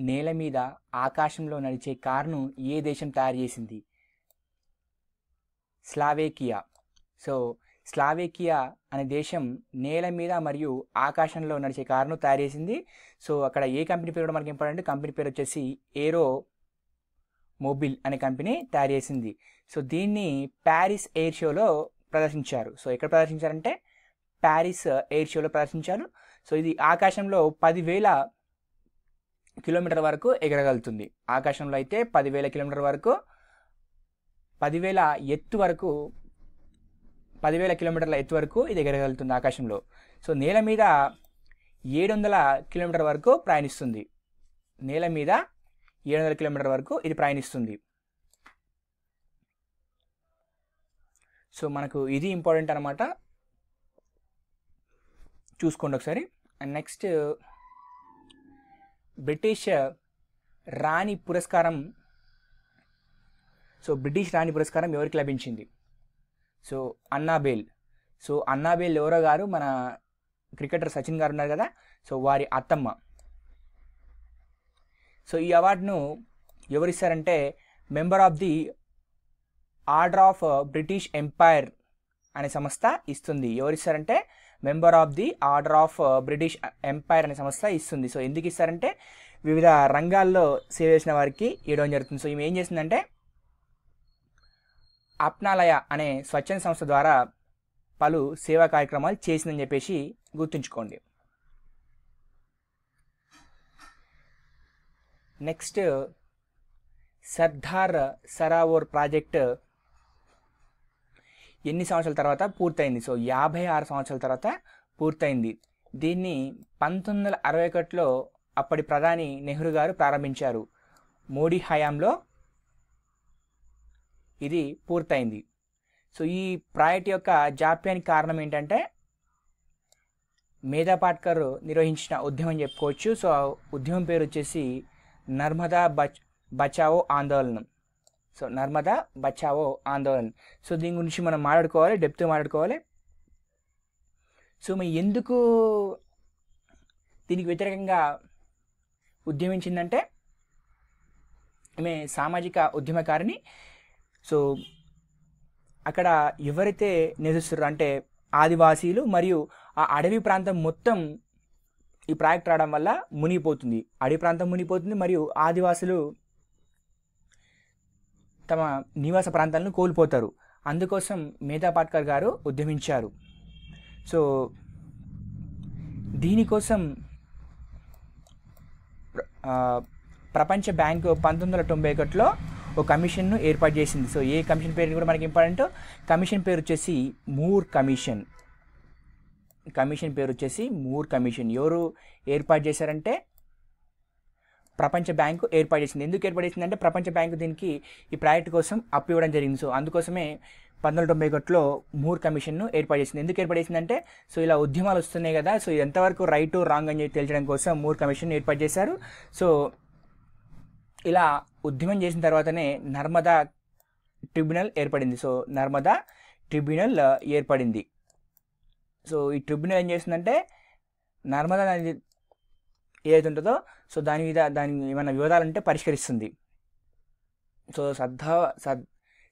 నేల మీద ఆకాశంలో నడిచే కారును ఏ దేశం తయారు చేసింది? స్లావేకియా. సో స్లావేకియా అనే దేశం నేల మీద మరియు ఆకాశంలో నడిచే కారును తయారు చేసింది. సో అక్కడ ఏ కంపెనీ పేరు కూడా మనకి ఇంపార్టెంట్. కంపెనీ పేరు వచ్చేసి ఏరో మొబిల్ అనే కంపెనీ తయారు చేసింది. సో దీన్ని ప్యారిస్ ఎయిర్ షోలో ప్రదర్శించారు. సో ఎక్కడ ప్రదర్శించారంటే ప్యారిస్ ఎయిర్ షోలో ప్రదర్శించారు. సో ఇది ఆకాశంలో పదివేల కిలోమీటర్ వరకు ఎగరగలుగుతుంది. ఆకాశంలో అయితే పదివేల కిలోమీటర్ వరకు పదివేల ఎత్తు వరకు పదివేల కిలోమీటర్ల ఎత్తు వరకు ఇది ఎగరగలుగుతుంది ఆకాశంలో. సో నేల మీద ఏడు వందల కిలోమీటర్ వరకు ప్రయాణిస్తుంది. నేల మీద ఏడు వందల కిలోమీటర్ వరకు ఇది ప్రయాణిస్తుంది. సో మనకు ఇది ఇంపార్టెంట్ అనమాట చూసుకోండి ఒకసారి. అండ్ నెక్స్ట్ బ్రిటిష్ రాణి పురస్కారం సో బ్రిటిష్ రాణి పురస్కారం ఎవరికి లభించింది? సో అన్నాబేల్ సో అన్నాబేల్ ఎవరో గారు? మన క్రికెటర్ సచిన్ గారు ఉన్నారు కదా? సో వారి అత్తమ్మ. సో ఈ అవార్డును ఎవరిస్తారంటే member of the order of British empire అనే సంస్థ ఇస్తుంది. ఎవరిస్తారంటే member of the order of British empire అనే సంస్థ ఇస్తుంది. సో ఎందుకు ఇస్తారంటే వివిధ రంగాల్లో సేవ చేసిన వారికి ఇవ్వడం జరుగుతుంది. సో ఈమె ఏం చేసిందంటే అప్నాలయ అనే స్వచ్ఛంద సంస్థ ద్వారా పలు సేవా కార్యక్రమాలు చేసిందని చెప్పేసి గుర్తుంచుకోండి. నెక్స్ట్ సర్దార్ సరావోర్ ప్రాజెక్ట్ ఎన్ని సంవత్సరాల తర్వాత పూర్తయింది? సో యాభై ఆరు సంవత్సరాల తర్వాత పూర్తయింది. దీన్ని పంతొమ్మిది వందల అరవై ఒకటిలో అప్పటి ప్రధాని నెహ్రూ గారు ప్రారంభించారు. మోడీ హయాంలో ఇది పూర్తయింది. సో ఈ ప్రాజెక్ట్ యొక్క జాప్యానికి కారణం ఏంటంటే మేధా పాట్కర్ నిర్వహించిన ఉద్యమం చెప్పుకోవచ్చు. సో ఆ ఉద్యమం పేరు వచ్చేసి నర్మదా బచ్ బచావో ఆందోళనం. సో నర్మదా బచావో ఆందోళన్. సో దీని గురించి మనం మాట్లాడుకోవాలి డెప్త్ మాట్లాడుకోవాలి. సో మీ ఎందుకు దీనికి వ్యతిరేకంగా ఉద్యమించిందంటే ఈమె సామాజిక ఉద్యమకారిని సో అక్కడ ఎవరైతే నివసిస్తారో అంటే ఆదివాసీలు మరియు ఆ అడవి ప్రాంతం మొత్తం ఈ ప్రాజెక్ట్ రావడం వల్ల మునిగిపోతుంది. అడవి ప్రాంతం మునిగిపోతుంది మరియు ఆదివాసులు తమ నివాస ప్రాంతాలను కోల్పోతారు. అందుకోసం మేధా పాట్కర్ గారు ఉద్యమించారు. సో దీనికోసం ప్రపంచ బ్యాంకు పంతొమ్మిది వందల తొంభై ఒకటిలో ఒక కమిషన్ను ఏర్పాటు చేసింది. సో ఏ కమిషన్ పేరు కూడా మనకి ఇంపార్టెంట్ కమిషన్ పేరు వచ్చేసి మూర్ కమిషన్. కమిషన్ పేరు వచ్చేసి మూర్ కమిషన్. ఎవరు ఏర్పాటు చేశారంటే ప్రపంచ బ్యాంకు ఏర్పాటు చేసింది. ఎందుకు ఏర్పాటు చేసింది అంటే ప్రపంచ బ్యాంకు దీనికి ఈ ప్రాజెక్ట్ కోసం అప్పు ఇవ్వడం జరిగింది. సో అందుకోసమే పంతొమ్మిది తొంభై ఒకటిలో మూర్ కమిషన్ను ఏర్పాటు చేసింది. ఎందుకు ఏర్పాటు చేసిందంటే సో ఇలా ఉద్యమాలు వస్తున్నాయి కదా సో ఇది ఎంతవరకు రైట్ రాంగ్ అని చెప్పి తెలియడం కోసం మూర్ కమిషన్ ఏర్పాటు చేశారు. సో ఇలా ఉద్యమం చేసిన తర్వాతనే నర్మదా ట్రిబ్యునల్ ఏర్పడింది. సో నర్మదా ట్రిబ్యునల్ ఏర్పడింది. సో ఈ ట్రిబ్యునల్ ఏం చేస్తుందంటే నర్మదా నది ఏదైతే ఉంటుందో సో దాని మీద దాని ఏమైనా వివాదాలు ఉంటే పరిష్కరిస్తుంది. సో సర్దా సద్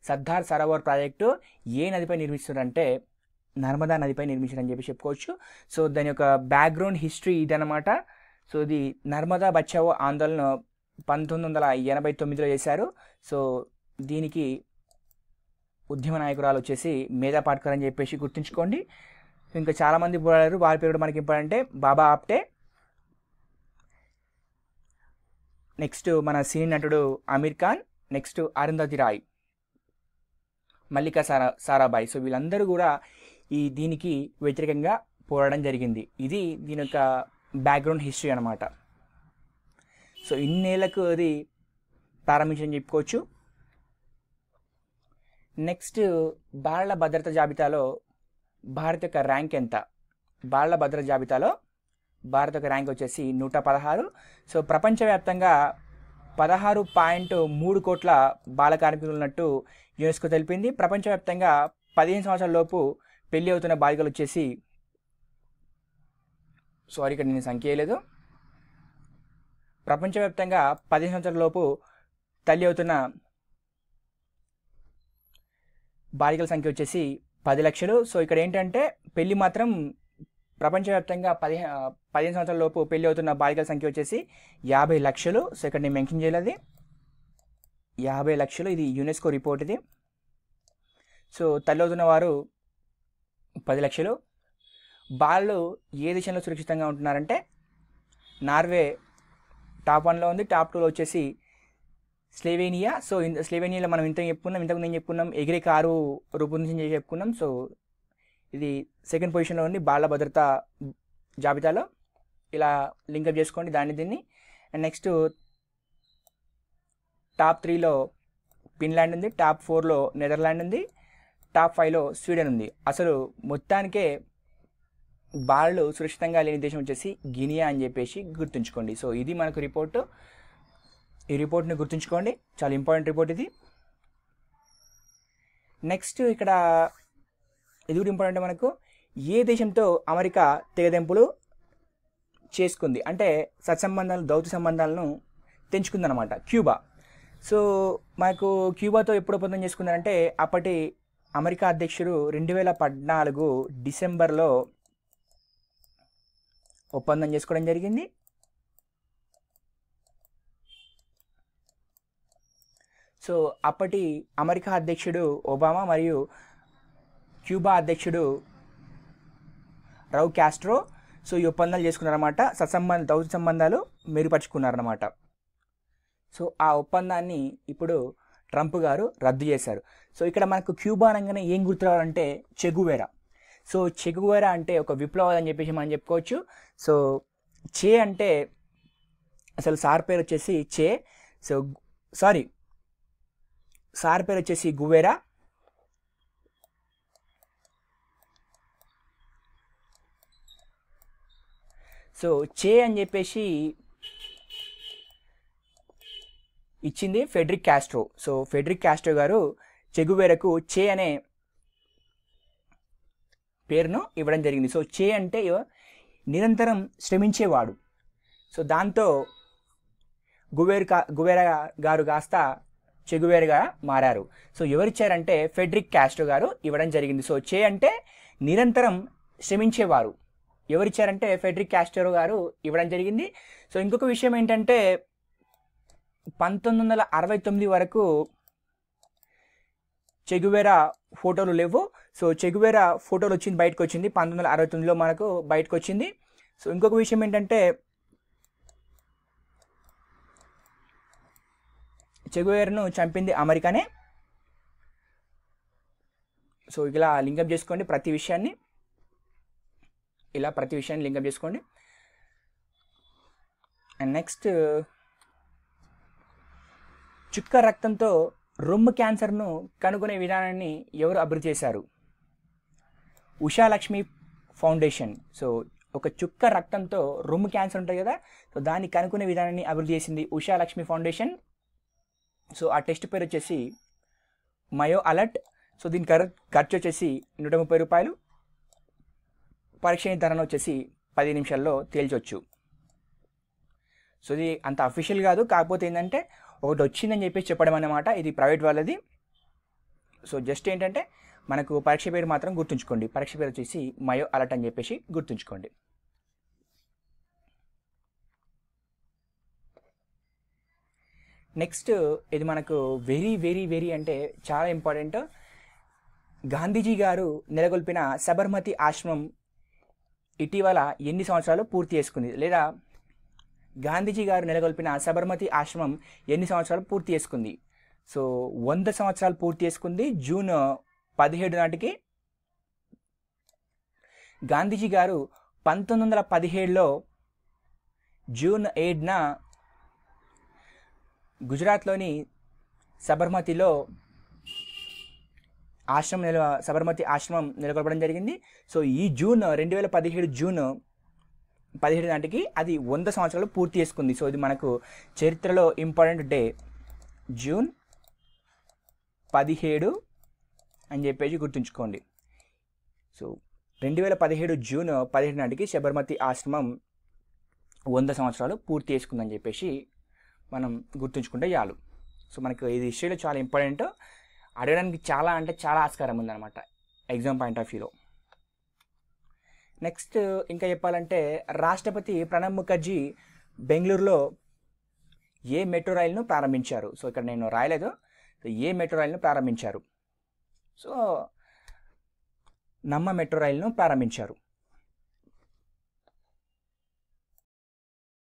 సర్దార్ సరోవర్ ప్రాజెక్టు ఏ నదిపై నిర్మిస్తున్నారంటే నర్మదా నదిపై నిర్మించారని చెప్పి చెప్పుకోవచ్చు. సో దాని యొక్క బ్యాక్గ్రౌండ్ హిస్టరీ ఇదనమాట సో ఇది నర్మదా బచావో ఆందోళన పంతొమ్మిది వందల ఎనభై తొమ్మిదిలో చేశారు. సో దీనికి ఉద్యమ నాయకురాలు వచ్చేసి మేధా పాట్కర్ అని చెప్పేసి గుర్తుంచుకోండి. ఇంకా చాలామంది పోరాడారు. వారి పేరు కూడా మనకి ఇంపార్టెంటే బాబా ఆప్టే. నెక్స్ట్ మన సినీ నటుడు అమీర్ ఖాన్ నెక్స్ట్ అరుంధతి రాయ్ మల్లికా సారా సారాబాయ్ సో వీళ్ళందరూ కూడా ఈ దీనికి వ్యతిరేకంగా పోరాడడం జరిగింది. ఇది దీని యొక్క బ్యాక్గ్రౌండ్ హిస్టరీ అనమాట సో ఇన్నేళ్ళకు అది ప్రారంభించని చెప్పుకోవచ్చు. నెక్స్ట్ బాలల భద్రత జాబితాలో భారత్ యొక్క ర్యాంక్ ఎంత? బాలల భద్రత జాబితాలో భారత్ యొక్క ర్యాంక్ వచ్చేసి నూట పదహారు. సో ప్రపంచవ్యాప్తంగా పదహారు పాయింట్ మూడు కోట్ల బాల కార్మికులు ఉన్నట్టు యునెస్కో తెలిపింది. ప్రపంచవ్యాప్తంగా పదిహేను సంవత్సరాల లోపు పెళ్ళి అవుతున్న బాలికలు వచ్చేసి సారీ ఇక్కడ నేను సంఖ్య లేదు ప్రపంచవ్యాప్తంగా పదిహేను సంవత్సరాల లోపు తల్లి అవుతున్న బాలికల సంఖ్య వచ్చేసి పది లక్షలు. సో ఇక్కడ ఏంటంటే పెళ్ళి మాత్రం ప్రపంచవ్యాప్తంగా పదిహే పదిహేను సంవత్సరాల లోపు పెళ్ళి అవుతున్న బాలికల సంఖ్య వచ్చేసి యాభై లక్షలు. సో ఇక్కడ నేను మెన్షన్ చేయలేదు. యాభై లక్షలు ఇది యునెస్కో రిపోర్ట్ ఇది. సో తల్లి అవుతున్న వారు పది లక్షలు. బాలు ఏ దేశంలో సురక్షితంగా ఉంటున్నారంటే నార్వే టాప్ వన్లో ఉంది. టాప్ టూలో వచ్చేసి స్లేవేనియా. సో ఇంత స్లేవేనియాలో మనం ఇంత చెప్పుకున్నాం ఇంతకు నేను చెప్పుకున్నాం? ఎగిరే కారు రూపొందించి చెప్పుకున్నాం. సో ఇది సెకండ్ పొజిషన్లో ఉంది బాల భద్రత జాబితాలో ఇలా లింకప్ చేసుకోండి దాన్ని దీన్ని. అండ్ నెక్స్ట్ టాప్ త్రీలో ఫిన్లాండ్ ఉంది టాప్ ఫోర్లో నెదర్లాండ్ ఉంది టాప్ ఫైవ్లో స్వీడన్ ఉంది. అసలు మొత్తానికే బాళ్ళు సురక్షితంగా లేని దేశం వచ్చేసి గినియా అని చెప్పేసి గుర్తుంచుకోండి. సో ఇది మనకు రిపోర్టు ఈ రిపోర్ట్ని గుర్తుంచుకోండి. చాలా ఇంపార్టెంట్ రిపోర్ట్ ఇది. నెక్స్ట్ ఇక్కడ ఇది కూడా ఇంపార్టెంట్ మనకు? ఏ దేశంతో అమెరికా తెగదెంపులు చేసుకుంది? అంటే సత్సంబంధాలు దౌత్య సంబంధాలను తెంచుకుందనమాట క్యూబా. సో మనకు క్యూబాతో ఎప్పుడు ఒప్పందం చేసుకుందంటే అప్పటి అమెరికా అధ్యక్షుడు రెండు వేల పద్నాలుగు డిసెంబర్లో ఒప్పందం చేసుకోవడం జరిగింది. సో అప్పటి అమెరికా అధ్యక్షుడు ఒబామా మరియు క్యూబా అధ్యక్షుడు రౌ క్యాస్ట్రో సో ఈ ఒప్పందాలు చేసుకున్నారన్నమాట. సత్సంబంధ దౌత్య సంబంధాలు మెరుగుపరుచుకున్నారన్నమాట. సో ఆ ఒప్పందాన్ని ఇప్పుడు ట్రంప్ గారు రద్దు చేశారు. సో ఇక్కడ మనకు క్యూబా అనగానే ఏం గుర్తురావాలంటే చెగువేరా. సో చెగువేరా అంటే ఒక విప్లవాలు అని చెప్పేసి మనం చెప్పుకోవచ్చు. సో చే అంటే అసలు సార్ పేరు వచ్చేసి చే. సో సారీ సార్ పేరు వచ్చేసి గువేరా. సో చే అని చెప్పేసి ఇచ్చింది Fedrick Castro so Fedrick Castro గారు చెగువేరకు చే అనే పేరును ఇవ్వడం జరిగింది. సో చే అంటే నిరంతరం శ్రమించేవాడు. సో దాంతో గువేర్ కా గువేరా గారు కాస్త చెగువేరుగా మారారు. సో ఎవరిచ్చారంటే ఫెడ్రిక్ క్యాస్ట్రో గారు ఇవ్వడం జరిగింది. సో చే అంటే నిరంతరం శ్రమించేవారు. ఎవరిచ్చారంటే ఫెడ్రిక్ క్యాస్టరు గారు ఇవ్వడం జరిగింది. సో ఇంకొక విషయం ఏంటంటే పంతొమ్మిది వందల అరవై తొమ్మిది వరకు చెగువేరా ఫోటోలు లేవు. సో చెగువేరా ఫోటోలు వచ్చింది బయటకు వచ్చింది పంతొమ్మిది వందల అరవై తొమ్మిదిలో మనకు బయటకు వచ్చింది సో ఇంకొక విషయం ఏంటంటే చెగువేరను చంపింది అమెరికానే. సో ఇలా లింకప్ చేసుకోండి ప్రతి విషయాన్ని. ఇలా ప్రతి విషయాన్ని లింకప్ చేసుకోండి. అండ్ నెక్స్ట్ చుక్క రక్తంతో రొమ్ము క్యాన్సర్ను కనుగొనే విధానాన్ని ఎవరు అభివృద్ధి చేశారు? ఉషా లక్ష్మి ఫౌండేషన్. సో ఒక చుక్క రక్తంతో రొమ్ము క్యాన్సర్ ఉంటుంది కదా సో దాన్ని కనుక్కునే విధానాన్ని అభివృద్ధి చేసింది ఉషా లక్ష్మి ఫౌండేషన్. సో ఆ టెస్ట్ పేరు వచ్చేసి మయో అలర్ట్. సో దీని ఖర్చు వచ్చేసి నూట ముప్పై రూపాయలు. పరీక్ష ధరను వచ్చేసి పది నిమిషాల్లో తేల్చొచ్చు. సో ఇది అంత అఫీషియల్ కాదు. కాకపోతే ఏంటంటే ఒకటి వచ్చిందని చెప్పేసి చెప్పడం అన్నమాట. ఇది ప్రైవేట్ వాళ్ళది. సో జస్ట్ ఏంటంటే మనకు పరీక్ష పేరు మాత్రం గుర్తుంచుకోండి. పరీక్ష పేరు వచ్చేసి మయో అలర్ట్ అని చెప్పేసి గుర్తుంచుకోండి. నెక్స్ట్ ఇది మనకు వెరీ వెరీ వెరీ అంటే చాలా ఇంపార్టెంట్ గాంధీజీ గారు నెలకొల్పిన సబర్మతి ఆశ్రమం ఇటీవల ఎన్ని సంవత్సరాలు పూర్తి చేసుకుంది? లేదా గాంధీజీ గారు నెలకొల్పిన సబర్మతి ఆశ్రమం ఎన్ని సంవత్సరాలు పూర్తి చేసుకుంది? సో వంద సంవత్సరాలు పూర్తి చేసుకుంది జూన్ పదిహేడు నాటికి. గాంధీజీ గారు పంతొమ్మిది వందల పదిహేడులో జూన్ ఏడున గుజరాత్లోని సబర్మతిలో ఆశ్రమం నిల సబర్మతి ఆశ్రమం నెలకొల్పడం జరిగింది. సో ఈ జూన్ రెండు వేల పదిహేడు జూన్ పదిహేడు నాటికి అది వంద సంవత్సరాలు పూర్తి చేసుకుంది. సో ఇది మనకు చరిత్రలో ఇంపార్టెంట్ డే. జూన్ పదిహేడు అని చెప్పేసి గుర్తుంచుకోండి. సో రెండు వేల పదిహేడు జూన్ పదిహేడు నాటికి శబర్మతి ఆశ్రమం వంద సంవత్సరాలు పూర్తి చేసుకుందని చెప్పేసి మనం గుర్తుంచుకుంటే చాలు. సో మనకు ఇది హిస్టరీలో చాలా ఇంపార్టెంట్. అడగడానికి చాలా అంటే చాలా ఆస్కారం ఉందన్నమాట. ఎగ్జామ్ పాయింట్ ఆఫ్ వ్యూలో నెక్స్ట్ ఇంకా చెప్పాలంటే రాష్ట్రపతి ప్రణబ్ ముఖర్జీ బెంగళూరులో ఏ మెట్రో రైలును ప్రారంభించారు? సో ఇక్కడ నేను రాయలేదు. ఏ మెట్రో రైలును ప్రారంభించారు? సో నమ్మ మెట్రో రైలును ప్రారంభించారు.